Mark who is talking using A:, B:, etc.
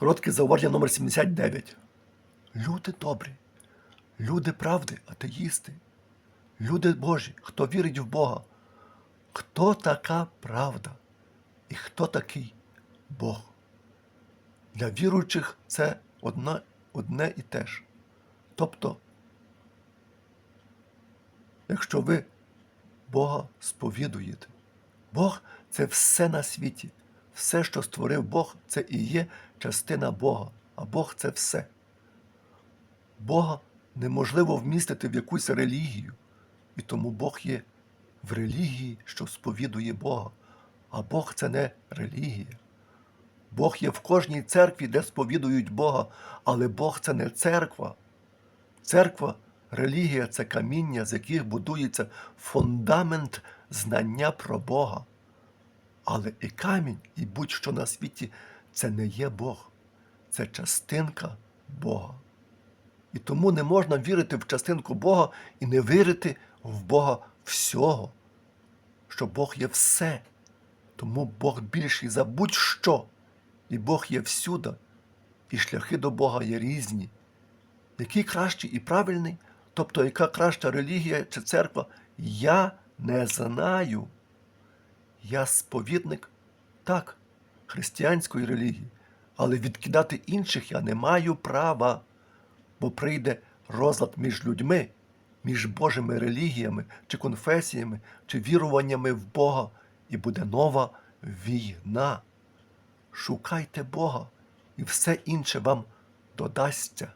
A: Коротке зауваження номер 79. Люди добрі, люди правди, атеїсти, люди Божі, хто вірить в Бога. Хто така правда і хто такий Бог? Для віруючих це одна, одне і те ж. Тобто, якщо ви Бога сповідуєте, Бог це все на світі. Все, що створив Бог, це і є частина Бога, а Бог це все. Бога неможливо вмістити в якусь релігію, і тому Бог є в релігії, що сповідує Бога. А Бог це не релігія. Бог є в кожній церкві, де сповідують Бога, але Бог це не церква. Церква, релігія це каміння, з яких будується фундамент знання про Бога. Але і камінь, і будь-що на світі це не є Бог, це частинка Бога. І тому не можна вірити в частинку Бога і не вірити в Бога всього, що Бог є все. Тому Бог більший за будь-що, і Бог є всюди, і шляхи до Бога є різні. Який кращий і правильний, тобто яка краща релігія чи церква, я не знаю. Я сповідник, так, християнської релігії, але відкидати інших я не маю права, бо прийде розлад між людьми, між Божими релігіями чи конфесіями, чи віруваннями в Бога, і буде нова війна. Шукайте Бога, і все інше вам додасться.